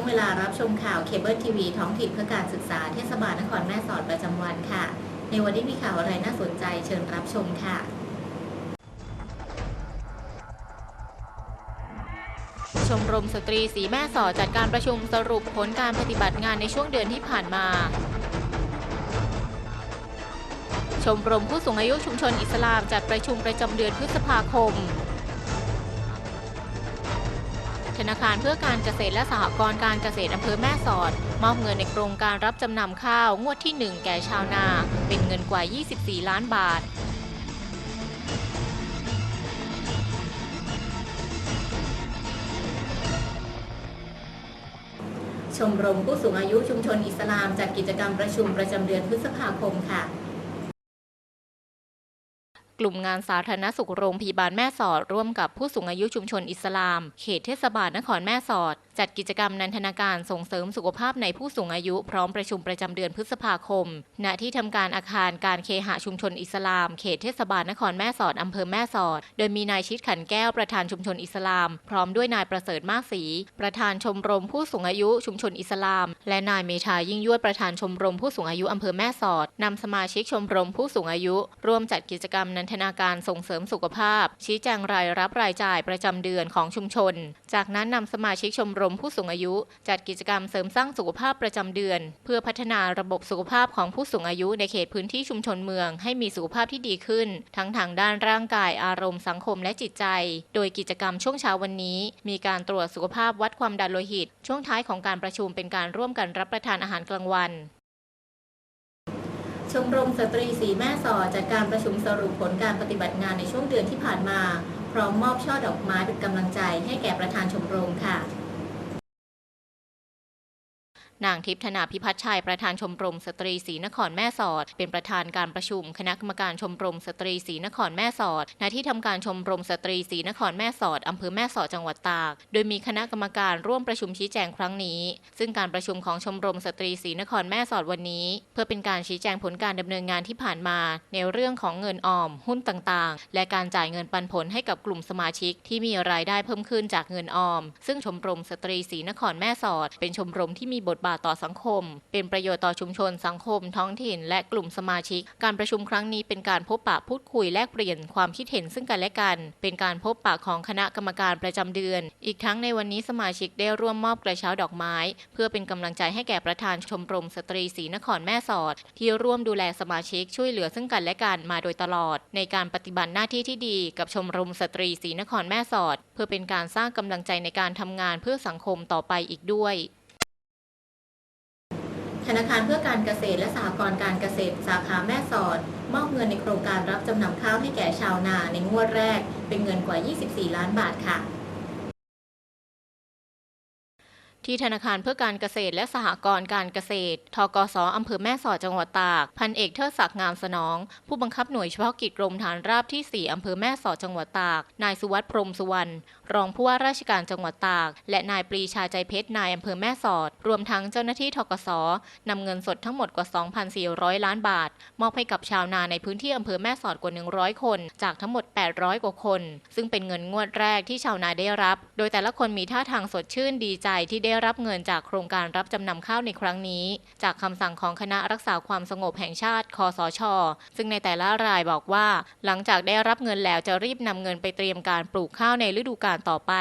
ช่วงเวลารับชมข่าวเคเบิลทีวีท้องถิ่นเพื่อการศึกษาเทศบาลนครแม่สอดประจำวันค่ะ ในวันนี้มีข่าวอะไรน่าสนใจเชิญรับชมค่ะ ชมรมสตรีสีแม่สอดจัดการประชุมสรุปผลการปฏิบัติงานในช่วงเดือนที่ผ่านมา ชมรมผู้สูงอายุชุมชนอิสลามจัดประชุมประจำเดือนพฤษภาคม นาคารเพื่อการเกษตรและสหกรณ์การเกษตรอำเภอแม่สอด มอบเงินในโครงการรับจำนำข้าวงวดที่ 1 แก่ชาวนา เป็นเงินกว่า 24 ล้านบาทชมรมผู้สูงอายุชุมชนอิสลามจัดกิจกรรมประชุมประจำเดือนพฤษภาคมค่ะ กลุ่มงานสาธารณสุขโรงพยาบาลแม่สอดร่วมกับผู้สูงอายุชุมชนอิสลาม เขตเทศบาลนครแม่สอด จัดกิจกรรมนันทนาการส่งเสริมสุขภาพในผู้สูงอายุพร้อมประชุมประจำเดือนพฤษภาคม ณ ที่ทำการอาคารการเคหะชุมชนอิสลาม เขตเทศบาลนครแม่สอดอำเภอแม่สอด โดยมีนายชิดขันแก้วประธานชุมชนอิสลาม พร้อมด้วยนายประเสริฐมากศรีประธานชมรมผู้สูงอายุชุมชนอิสลาม และนายเมธายิ่งยวดประธานชมรมผู้สูงอายุอำเภอแม่สอดนำสมาชิกชมรมผู้สูงอายุ ร่วมจัดกิจกรรมนันทนาการส่งเสริมสุขภาพ ชี้แจงรายรับรายจ่ายประจำเดือนของชุมชน จากนั้นนำสมาชิกชมรมผู้สูงอายุ จัดกิจกรรมเสริมสร้างสุขภาพประจำเดือน เพื่อพัฒนาระบบสุขภาพของผู้สูงอายุในเขตพื้นที่ชุมชนเมือง ให้มีสุขภาพที่ดีขึ้น ทั้งทางด้านร่างกายอารมณ์สังคมและจิตใจ โดยกิจกรรมช่วงเช้าวันนี้ มีการตรวจสุขภาพวัดความดันโลหิต ช่วงท้ายของการประชุมเป็นการร่วมกันรับประทานอาหารกลางวันชมรมสตรีสีแม่สอดจัดการประชุมสรุปผลการปฏิบัติงานในช่วงเดือนที่ผ่านมา พร้อมมอบช่อดอกไม้เป็นกำลังใจให้แก่ประธานชมรมค่ะ นางทิพย์ธนาพิพัฒชัยประธานชมรมสตรีศรีนครแม่สอด เป็นประธานการประชุม คณะกรรมการชมรมสตรีศรีนครแม่สอดณที่ทำการชมรมสตรีศรีนครแม่สอดอำเภอแม่สอดจังหวัดตาก โดยมีคณะกรรมการร่วมประชุมชี้แจงครั้งนี้ ซึ่งการประชุมของชมรมสตรีศรีนครแม่สอดวันนี้ เพื่อเป็นการชี้แจงผลการดำเนินงานที่ผ่านมา ในเรื่องของเงินออม หุ้นต่างๆ และการจ่ายเงินปันผลให้กับกลุ่มสมาชิก ที่มีรายได้เพิ่มขึ้นจากเงินออม ซึ่งชมรมสตรีศรีนครแม่สอด เป็นชมรมที่มีบทบาทต่อสังคม เป็นประโยชน์ต่อชุมชนสังคม ท้องถิ่น และกลุ่มสมาชิก การประชุมครั้งนี้เป็นการพบปะพูดคุยแลกเปลี่ยนความคิดเห็นซึ่งกันและกัน เป็นการพบปะของคณะกรรมการประจำเดือน อีกทั้งในวันนี้สมาชิกได้ร่วมมอบกระเช้าดอกไม้ เพื่อเป็นกำลังใจให้แก่ประธานชมรมสตรีศรีนครแม่สอด ที่ร่วมดูแลสมาชิกช่วยเหลือซึ่งกันและกันมาโดยตลอด ในการปฏิบัติหน้าที่ที่ดี กับชมรมสตรีศรีนครแม่สอด เพื่อเป็นการสร้างกำลังใจในการทำงานเพื่อสังคมต่อไปอีกด้วย ธนาคารเพื่อการเกษตรและสหกรณ์การเกษตรสาขาแม่สอด มอบเงินในโครงการรับจำนำข้าวให้แก่ชาวนาในงวดแรก เป็นเงินกว่า 24 ล้านบาทค่ะ ที่ธนาคารเพื่อการเกษตรและสหกรณ์การเกษตร ทกสอำเภอแม่สอดจังหวัดตาก พันเอกเทิดศักดิ์งามสนอง ผู้บังคับหน่วยเฉพาะกิจกรมฐานราบที่ 4 อำเภอแม่สอดจังหวัดตาก นายสุวัสดิ์พรมสุวรรณ รองผู้ว่าราชการจังหวัดตาก และนายปรีชาใจเพชร นายอำเภอแม่สอด รวมทั้งเจ้าหน้าที่ทกสนำเงินสดทั้งหมดกว่า 2,400 ล้านบาท มอบให้กับชาวนาในพื้นที่อำเภอแม่สอดกว่า 100 คน จากทั้งหมด 800 กว่าคน ซึ่งเป็นเงินงวดแรกที่ชาวนาได้รับ โดยแต่ละคนมีท่าทางสดชื่นดีใจที่ได้รับเงินจากโครงการรับจำนำข้าวในครั้งนี้ จากคำสั่งของคณะรักษาความสงบแห่งชาติคอสช ซึ่งในแต่ละรายบอกว่า หลังจากได้รับเงินแล้วจะรีบนำเงินไปเตรียมการปลูกข้าวในฤดูกาลต่อไป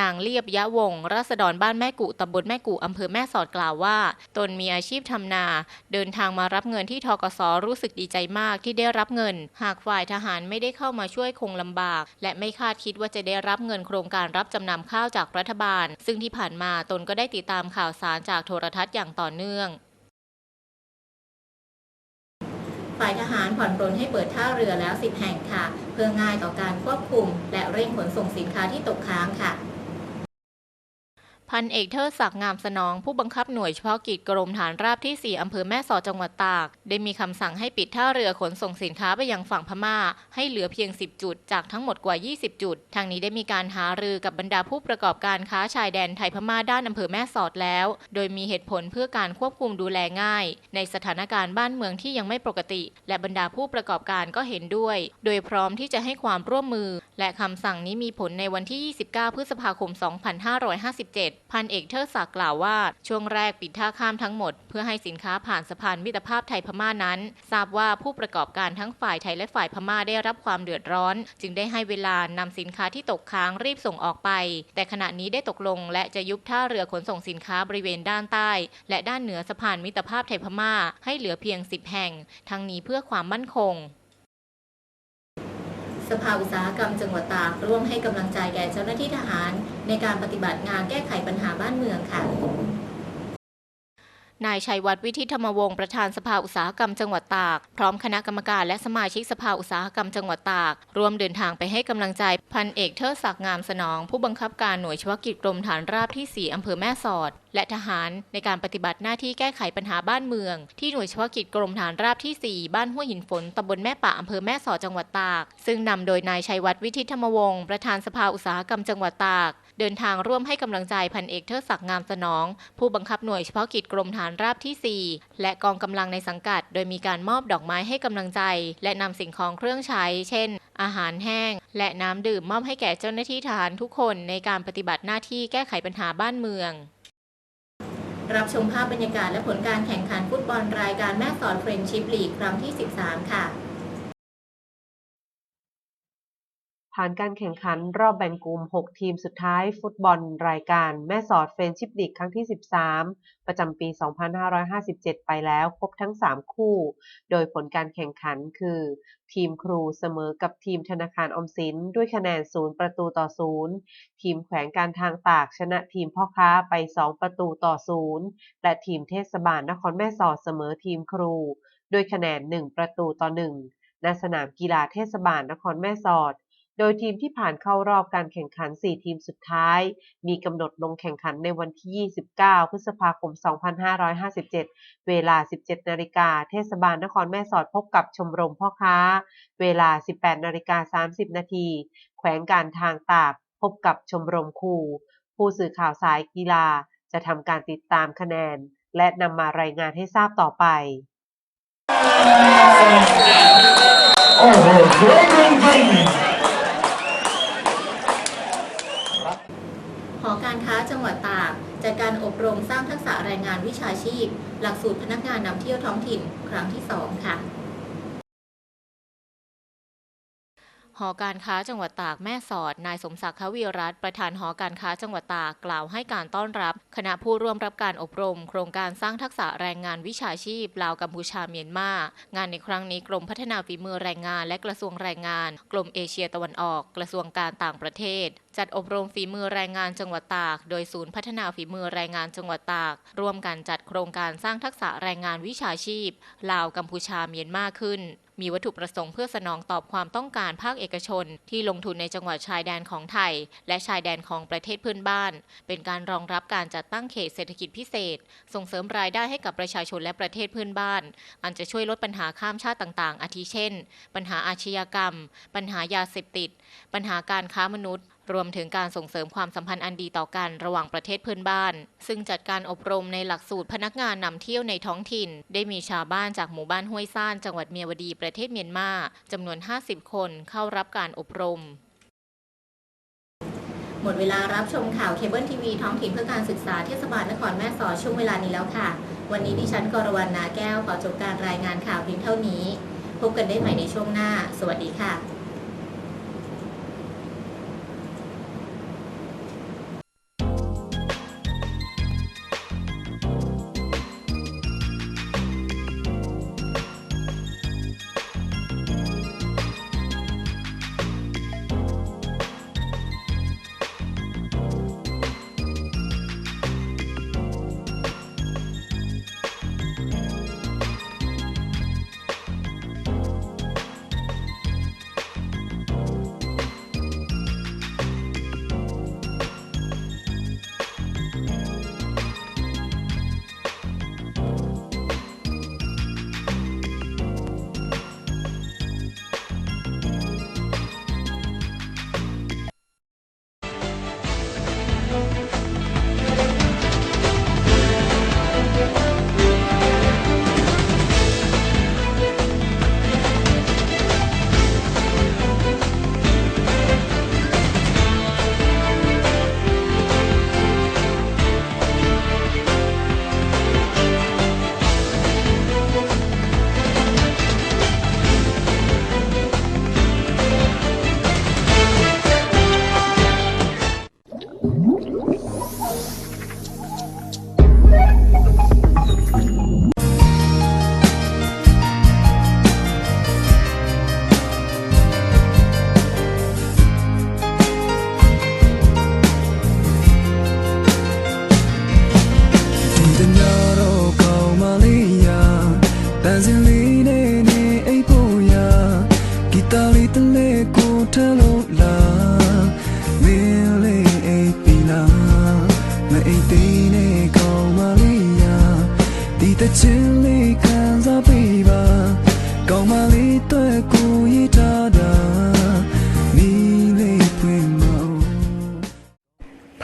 นางเลียบยะวงศ์รัษฎรบ้านแม่กุตำบลแม่กุอำเภอแม่สอดกล่าวว่า ตนมีอาชีพทำนา เดินทางมารับเงินที่ทกสรู้สึกดีใจมากที่ได้รับเงิน หากฝ่ายทหารไม่ได้เข้ามาช่วยคงลำบาก และไม่คาดคิดว่าจะได้รับเงินโครงการรับจำนำข้าวจากรัฐบาล ซึ่งที่ผ่านมาตนก็ได้ติดตามข่าวสารจากโทรทัศน์อย่างต่อเนื่อง ฝ่ายทหารผ่อนปรนให้เปิดท่าเรือแล้ว 10 แห่งค่ะ เพื่อง่ายต่อการควบคุม และเร่งขนส่งสินค้าที่ตกค้างค่ะ พันเอกเทิดศักดิ์งามสนอง ผู้บังคับหน่วยเฉพาะกิจกรมฐานราบที่ 4 อำเภอแม่สอดจังหวัดตาก ได้มีคำสั่งให้ปิดท่าเรือขนส่งสินค้าไปยังฝั่งพม่า ให้เหลือเพียง 10 จุด จากทั้งหมดกว่า 20 จุด ทางนี้ได้มีการหารือกับบรรดาผู้ประกอบการค้าชายแดนไทยพม่าด้านอำเภอแม่สอดแล้ว โดยมีเหตุผลเพื่อการควบคุมดูแลง่าย ในสถานการณ์บ้านเมืองที่ยังไม่ปกติ และบรรดาผู้ประกอบการก็เห็นด้วย โดยพร้อมที่จะให้ความร่วมมือ และคำสั่งนี้มีผลในวันที่ 29 พฤษภาคม 2557พันเอกเทิดศักดิ์กล่าวว่า ช่วงแรกปิดท่าข้ามทั้งหมด เพื่อให้สินค้าผ่านสะพานมิตรภาพไทยพม่านั้น ทราบว่าผู้ประกอบการทั้งฝ่ายไทยและฝ่ายพม่าได้รับความเดือดร้อน จึงได้ให้เวลานำสินค้าที่ตกค้างรีบส่งออกไป แต่ขณะนี้ได้ตกลง และจะยุบท่าเรือขนส่งสินค้าบริเวณด้านใต้ และด้านเหนือสะพานมิตรภาพไทยพม่า ให้เหลือเพียง 10 แห่ง ทั้งนี้เพื่อความมั่นคง สภาอุตสาหกรรมจังหวัดตากร่วมให้กำลังใจแก่เจ้าหน้าที่ทหาร ในการปฏิบัติงานแก้ไขปัญหาบ้านเมืองค่ะ นายชัยวัฒน์วิทิธรรมวงศ์ประธานสภาอุตสาหกรรมจังหวัดตาก พร้อมคณะกรรมการและสมาชิกสภาอุตสาหกรรมจังหวัดตาก ร่วมเดินทางไปให้กำลังใจพันเอกเทิดศักดิ์งามสนอง ผู้บังคับการหน่วยเฉพาะกิจกรมฐานราบที่ 4 อำเภอแม่สอด และทหารในการปฏิบัติหน้าที่แก้ไขปัญหาบ้านเมือง ที่หน่วยเฉพาะกิจกรมฐานราบที่ 4 บ้านห้วยหินฝนตำบลแม่ป่าอำเภอแม่สอดจังหวัดตาก ซึ่งนำโดยนายชัยวัฒน์วิทิธรรมวงศ์ประธานสภาอุตสาหกรรมจังหวัดตาก เดินทางร่วมให้กำลังใจพันเอกเทิดศักดิ์งามสนอง ผู้บังคับหน่วยเฉพาะกิจกรมฐานราบที่ 4 และกองกำลังในสังกัด โดยมีการมอบดอกไม้ให้กำลังใจ และนำสิ่งของเครื่องใช้ เช่น อาหารแห้ง และน้ำดื่มมอบให้แก่เจ้าหน้าที่ทหารทุกคนในการปฏิบัติหน้าที่แก้ไขปัญหาบ้านเมือง รับชมภาพบรรยากาศและผลการแข่งขันฟุตบอลรายการแม่สอดเฟรนชิพลีกครั้งที่ 13 ค่ะ ผ่านการแข่งขันรอบแบ่งกลุ่ม 6 ทีมสุดท้ายฟุตบอลรายการแม่สอดเฟรนชิปลีกครั้งที่ 13 ประจำปี 2557 ไปแล้วครบทั้ง 3 คู่ โดยผลการแข่งขันคือ ทีมครูเสมอกับทีมธนาคารออมสิน ด้วยคะแนน 0 ประตูต่อ 0 ทีมแขวงการทางตากชนะทีมพ่อค้าไป 2 ประตูต่อ 0 และทีมเทศบาลนครแม่สอดเสมอทีมครู ด้วยคะแนน 1 ประตูต่อ 1ณสนามกีฬาเทศบาลนครแม่สอด โดยทีมที่ผ่านเข้ารอบการแข่งขัน 4 ทีมสุดท้าย มีกำหนดลงแข่งขันในวันที่ 29 พฤษภาคม 2557 เวลา 17 นาฬิกา เทศบาลนครแม่สอดพบกับชมรมพ่อค้า เวลา 18 นาฬิกา 30 นาที แขวงการทางตากพบกับชมรมครูผู้สื่อข่าวสายกีฬาจะทำการติดตามคะแนน และนำมารายงานให้ทราบต่อไปโอ้โหสวยจริงๆ หอการค้าจังหวัดตาก จัดการอบรมสร้างทักษะแรงงานวิชาชีพ หลักสูตรพนักงานนำเที่ยวท้องถิ่นครั้งที่ 2 ค่ะ หอการค้าจังหวัดตากแม่สอด นายสมศักดิ์ขวีรัตประธานหอการค้าจังหวัดตากกล่าวให้การต้อนรับ คณะผู้ร่วมรับการอบรม โครงการสร้างทักษะแรงงานวิชาชีพลาวกัมพูชาเมียนมา งานในครั้งนี้กรมพัฒนาฝีมือแรงงาน และกระทรวงแรงงาน กรมเอเชียตะวันออก กระทรวงการต่างประเทศ จัดอบรมฝีมือแรงงานจังหวัดตาก โดยศูนย์พัฒนาฝีมือแรงงานจังหวัดตาก ร่วมกันจัดโครงการสร้างทักษะแรงงานวิชาชีพลาวกัมพูชาเมียนมาขึ้น มีวัตถุประสงค์เพื่อสนองตอบความต้องการภาคเอกชน ที่ลงทุนในจังหวัดชายแดนของไทย และชายแดนของประเทศเพื่อนบ้าน เป็นการรองรับการจัดตั้งเขตเศรษฐกิจพิเศษ ส่งเสริมรายได้ให้กับประชาชนและประเทศเพื่อนบ้าน อันจะช่วยลดปัญหาข้ามชาติต่าง ๆ อาทิเช่น ปัญหาอาชญากรรม ปัญหายาเสพติด ปัญหาการค้ามนุษย์ รวมถึงการส่งเสริมความสัมพันธ์อันดีต่อกันระหว่างประเทศเพื่อนบ้าน ซึ่งจัดการอบรมในหลักสูตรพนักงานนำเที่ยวในท้องถิ่น ได้มีชาวบ้านจากหมู่บ้านห้วยซ่านจังหวัดเมียวดีประเทศเมียนมาจำนวน 50 คนเข้ารับการอบรมหมดเวลารับชมข่าวเคเบิลทีวีท้องถิ่นเพื่อการศึกษาเทศบาลนครแม่สอดช่วงเวลานี้แล้วค่ะ วันนี้ดิฉันกรวรรณนาแก้วขอจบการรายงานข่าวเพียงเท่านี้ พบกันได้ใหม่ในช่วงหน้า สวัสดีค่ะ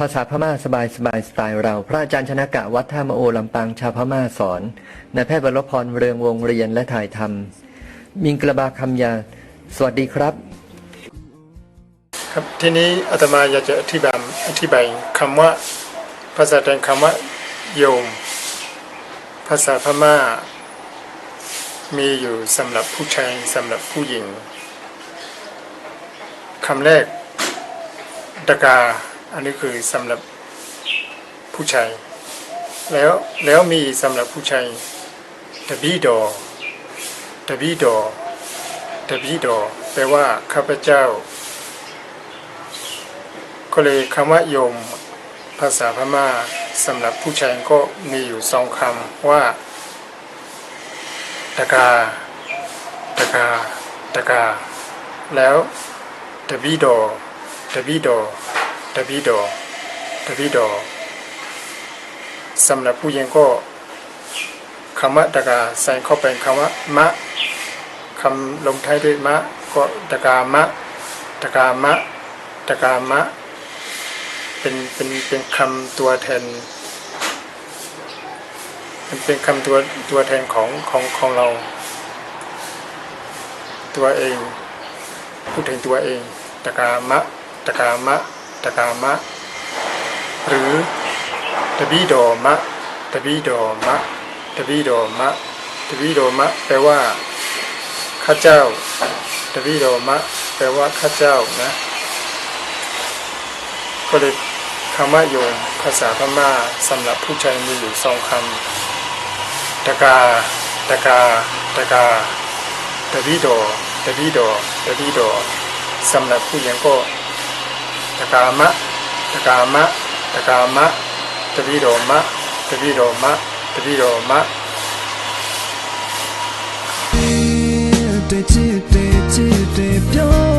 าษาพม่าสบายสบายสไตล์เรา พระอาจารย์ชนะกะวัดท่ามโอลำปางชาวพม่าสอนนายแพทย์วรพรเรืองวงเรียนและถ่ายทำมิงกระบาคำยา สวัสดีครับ ครับทีนี้อาตมาอยากจะอธิบายอธิบายคำว่า ภาษาไทยคำว่า โยม ภาษาพม่า มีอยู่สำหรับผู้ชายสำหรับผู้หญิงคำแรกตะกา อันนี้คือสำหรับผู้ชาย แล้วแล้วมีสำหรับผู้ชายตะบีดอตะบีดอตะบีดอแปลว่าข้าพเจ้า ก็เลยคำว่าโยม ภาษาพม่าสำหรับผู้ชายก็มีอยู่สองคำว่าตะกาตะกาตะกา แล้วตะบีโดตะบีโด ตะบีโดตะบีโดสำหรับผู้หญิงก็คำว่าตะกาใส่เข้าไปคำว่ามะคำลงท้ายด้วยมะก็ตะกามะตะกามะตะกามะเป็นเป็นเป็นคำตัวแทนมันเป็นคำตัวตัวแทนของของของเรา ตัวเอง พูดถึงตัวเองตะกามะตะกามะ ตกามะ หรือตบีโดมะตบีโดมะตบีโดมะตบีโดมะแปลว่าข้าเจ้าตบีโดมะแปลว่าข้าเจ้านะ ก็เลยคำว่าโยมภาษาพม่าสำหรับผู้ชายมีอยู่สองคำตะกาตะกาตะกาตะบีโดตะบีโดตะบีโดสำหรับผู้หญิงก็ တကာမတကာမတကာမတပိတော်မတပိတော်မတပိတော်မတဲ့ချစ်တဲ့ချစ်တဲ့ပြော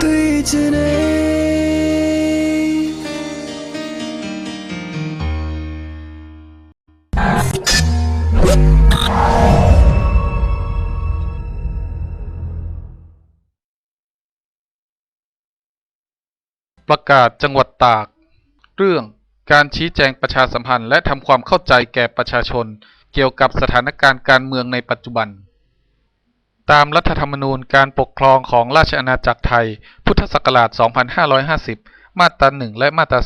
tui chine ประกาศจังหวัดตาก เรื่องการชี้แจงประชาสัมพันธ์และทำความเข้าใจแก่ประชาชน เกี่ยวกับสถานการณ์การเมืองในปัจจุบัน ตามรัฐธรรมนูญการปกครองของราชอาณาจักรไทย พุทธศักราช 2550 มาตรา1และมาตรา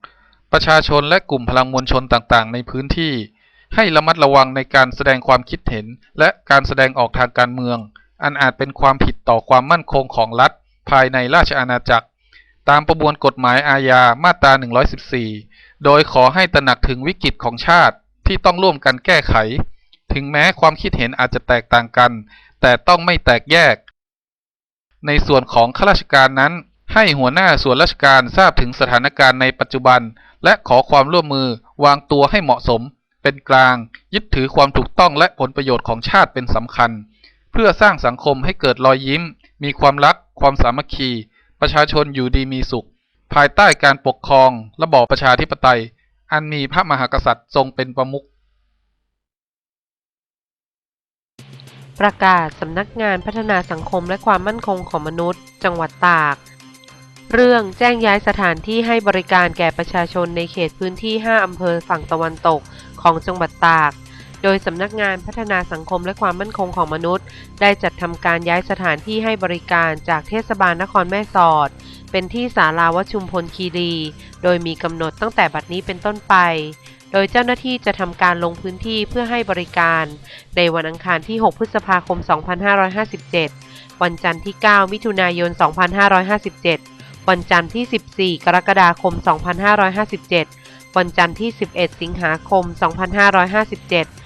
2 ประชาชนและกลุ่มพลังมวลชนต่างๆ ในพื้นที่ ให้ระมัดระวังในการแสดงความคิดเห็น และการแสดงออกทางการเมือง อันอาจเป็นความผิดต่อความมั่นคงของรัฐ ภายในราชอาณาจักร ตามประมวลกฎหมายอาญามาตรา 114 โดยขอให้ตระหนักถึงวิกฤตของชาติที่ต้องร่วมกันแก้ไข ถึงแม้ความคิดเห็นอาจจะแตกต่างกัน แต่ต้องไม่แตกแยก ในส่วนของข้าราชการนั้น ให้หัวหน้าส่วนราชการทราบถึงสถานการณ์ในปัจจุบัน และขอความร่วมมือวางตัวให้เหมาะสม เป็นกลาง ยึดถือความถูกต้องและผลประโยชน์ของชาติเป็นสำคัญ เพื่อสร้างสังคมให้เกิดรอยยิ้ม มีความรัก ความสามัคคี ประชาชนอยู่ดีมีสุข ภายใต้การปกครอง ระบอบประชาธิปไตย อันมีพระมหากษัตริย์ทรงเป็นประมุข ประกาศสำนักงานพัฒนาสังคมและความมั่นคงของมนุษย์ จังหวัดตาก เรื่องแจ้งย้ายสถานที่ให้บริการแก่ประชาชนในเขตพื้นที่ 5 อำเภอฝั่งตะวันตกของจังหวัดตาก โดยสำนักงานพัฒนาสังคมและความมั่นคงของมนุษย์ ได้จัดทำการย้ายสถานที่ให้บริการจากเทศบาลนครแม่สอด เป็นที่ศาลาวชุมพลคีรี โดยมีกำหนดตั้งแต่บัดนี้เป็นต้นไป ดโดยเจ้าหน้าที่จะทำการลงพื้นที่เพื่อให้บริการ ในวันอังคารที่ 6 พฤษภาคม 2557 วันจันทร์ที่ 9 มิถุนายน 2557 วันจันทร์ที่ 14 กรกฎาคม 2557 วันจันทร์ที่ 11 สิงหาคม 2557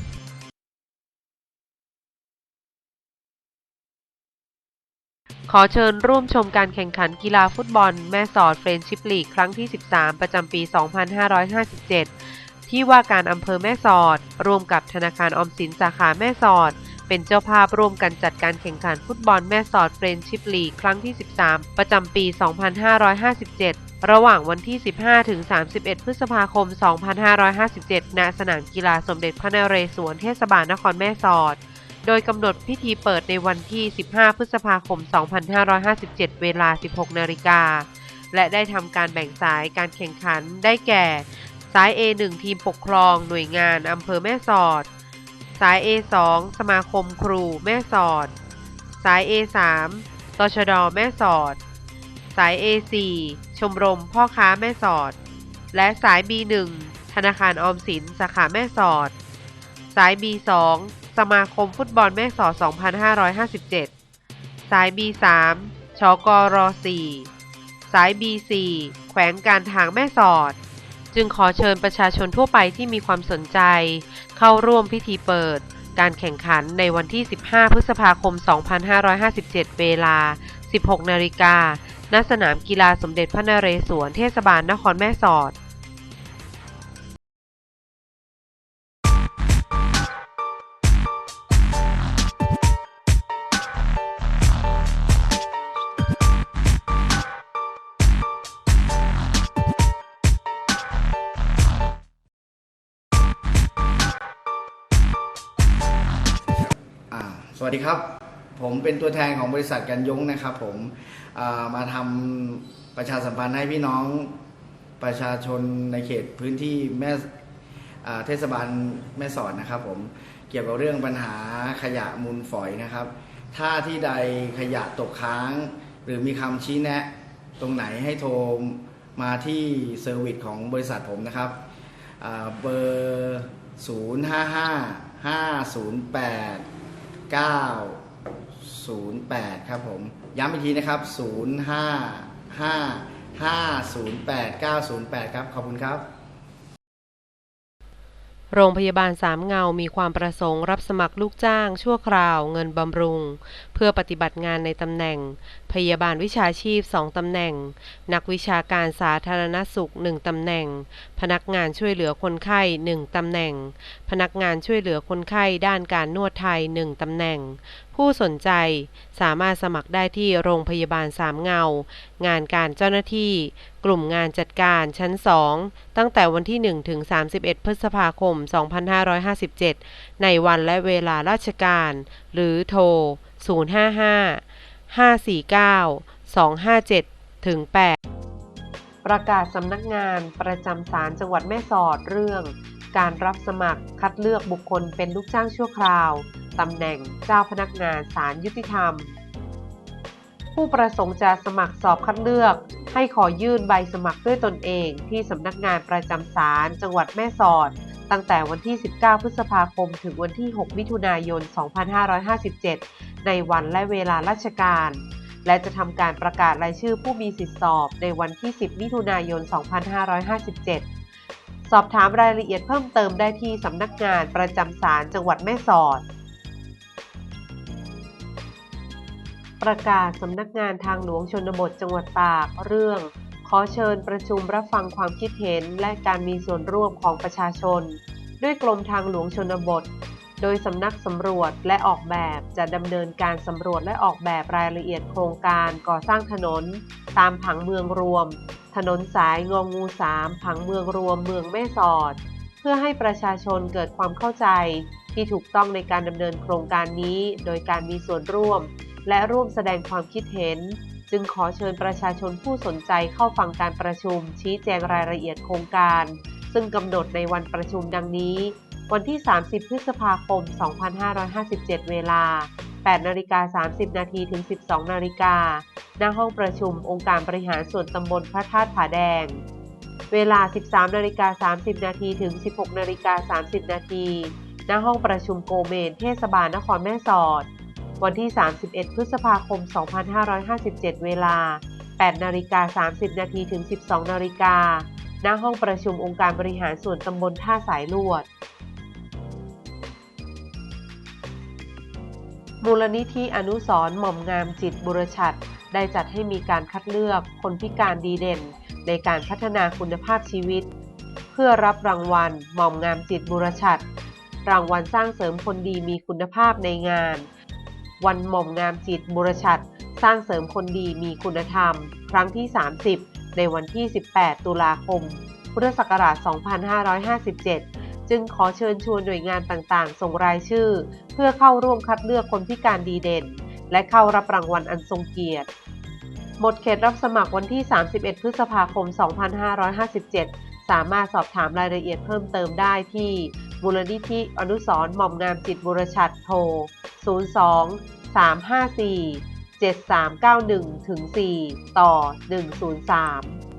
ขอเชิญร่วมชมการแข่งขันกีฬาฟุตบอล แม่สอดเฟรนชิพลีกครั้งที่ 13 ประจำปี 2557 ที่ว่าการอำเภอแม่สอด ร่วมกับธนาคารออมสินสาขาแม่สอด เป็นเจ้าภาพร่วมกันจัดการแข่งขันฟุตบอลแม่สอดเฟรนชิพลีกครั้งที่ 13 ประจำปี 2557 ระหว่างวันที่ 15-31 พฤษภาคม 2557 ณ สนามกีฬาสมเด็จพระนเรศวรเทศบาลนครแม่สอด โดยกำหนดพิธีเปิดในวันที่ 15 พฤษภาคม 2557 เวลา 16 นาฬิกา และได้ทำการแบ่งสายการแข่งขันได้แก่ สาย A1 ทีมปกครองหน่วยงานอำเภอแม่สอด สาย A2 สมาคมครูแม่สอด สาย A3 ตชดแม่สอด สาย A4 ชมรมพ่อค้าแม่สอด และสาย B1 ธนาคารออมสินสาขาแม่สอด สาย B2 สมาคมฟุตบอลแม่สอด 2557 สาย B3 ชกร4สาย B4 แขวงการทางแม่สอด จึงขอเชิญประชาชนทั่วไปที่มีความสนใจ เข้าร่วมพิธีเปิด การแข่งขันในวันที่ 15 พฤษภาคม 2557 เวลา 16 นาฬิกาณสนามกีฬาสมเด็จพระนเรศวรเทศบาลนครแม่สอด สวัสดีครับ ผมเป็นตัวแทนของบริษัทกันยงนะครับ ผมมาทำประชาสัมพันธ์ให้พี่น้องประชาชนในเขตพื้นที่แม่เทศบาลแม่สอดนะครับ ผมเกี่ยวกับเรื่องปัญหาขยะมูลฝอยนะครับ ถ้าที่ใดขยะตกค้าง หรือมีคำชี้แนะ ตรงไหนให้โทรมาที่เซอร์วิสของบริษัทผมนะครับเบอร์ 0 5 5 5 0 8 908 ครับผม ย้ำอีกทีนะครับ 0 5 5 5 0 8 908 ครับ ขอบคุณครับ โรงพยาบาลสามเงา มีความประสงค์รับสมัครลูกจ้าง ชั่วคราว เงินบำรุง เพื่อปฏิบัติงานในตำแหน่ง พยาบาลวิชาชีพ 2 ตำแหน่ง นักวิชาการสาธารณสุข 1 ตำแหน่ง พนักงานช่วยเหลือคนไข้ 1 ตำแหน่ง พนักงานช่วยเหลือคนไข้ด้านการนวดไทย 1 ตำแหน่งผู้สนใจสามารถสมัครได้ที่โรงพยาบาลสามเงา งานการเจ้าหน้าที่ กลุ่มงานจัดการชั้น 2 ตั้งแต่วันที่ 1 ถึง 31 พฤษภาคม 2557 ในวันและเวลาราชการ หรือโทร 055 549 257 ถึง 8 ประกาศสำนักงานประจำศาลจังหวัดแม่สอดเรื่อง การรับสมัครคัดเลือกบุคคลเป็นลูกจ้างชั่วคราวตำแหน่งเจ้าพนักงานศาลยุติธรรม ผู้ประสงค์จะสมัครสอบคัดเลือก ให้ขอยื่นใบสมัครด้วยตนเองที่สำนักงานประจำศาลจังหวัดแม่สอด ตั้งแต่วันที่ 19 พฤษภาคม ถึงวันที่ 6 มิถุนายน 2557 ในวันและเวลาราชการและจะทำการประกาศรายชื่อผู้มีสิทธิสอบในวันที่ 10 มิถุนายน 2557 สอบถามรายละเอียดเพิ่มเติมได้ที่สำนักงานประจำศาลจังหวัดแม่สอด ประกาศสำนักงานทางหลวงชนบทจังหวัดตาก เรื่อง ขอเชิญประชุมรับฟังความคิดเห็นและการมีส่วนร่วมของประชาชน ด้วยกรมทางหลวงชนบท โดยสำนักสำรวจและออกแบบจะดำเนินการสำรวจและออกแบบรายละเอียดโครงการก่อสร้างถนน ตามผังเมืองรวม ถนนสายงองูสามผังเมืองรวมเมืองแม่สอด เพื่อให้ประชาชนเกิดความเข้าใจที่ถูกต้องในการดำเนินโครงการนี้ โดยการมีส่วนร่วม และร่วมแสดงความคิดเห็น จึงขอเชิญประชาชนผู้สนใจเข้าฟังการประชุม ชี้แจงรายละเอียดโครงการ ซึ่งกำหนดในวันประชุมดังนี้ วันที่ 30 พฤษภาคม 2557 เวลา 8นาฬิกา30 นาทีถึง 12 นาฬิกาณห้องประชุมองค์การบริหารส่วนตำบลพระธาตุผาแดง เวลา 13นาฬิกา30 นาทีถึง 16นาฬิกา30 นาทีณห้องประชุมโกเมน เทศบาลนครแม่สอด วันที่ 31 พฤษภาคม 2557 เวลา 8 นาฬิกา 30 นาทีถึง 12 นาฬิกา ณ ห้องประชุมองค์การบริหารส่วนตำบลท่าสายลวด มูลนิธิอนุสรณ์หม่อมงามจิตบุรชัด ได้จัดให้มีการคัดเลือกคนพิการดีเด่น ในการพัฒนาคุณภาพชีวิต เพื่อรับรางวัลหม่อมงามจิตบุรชัด รางวัลสร้างเสริมคนดีมีคุณภาพในงาน วันหม่อมงามจิตบุรชัด สร้างเสริมคนดีมีคุณธรรม ครั้งที่ 30 ในวันที่ 18 ตุลาคม พุทธศักราช 2557 จึงขอเชิญชวนหน่วยงานต่างๆ ส่งรายชื่อ เพื่อเข้าร่วมคัดเลือกคนพิการดีเด่น และเข้ารับรางวัลอันทรงเกียรติ หมดเขตรับสมัครวันที่ 31 พฤษภาคม 2557 สามารถสอบถามรายละเอียดเพิ่มเติมได้ที่ มูลนิธิอนุสรหม่อมงามจิตบุรชัดโทร 02 354 7391 4 ต่อ 103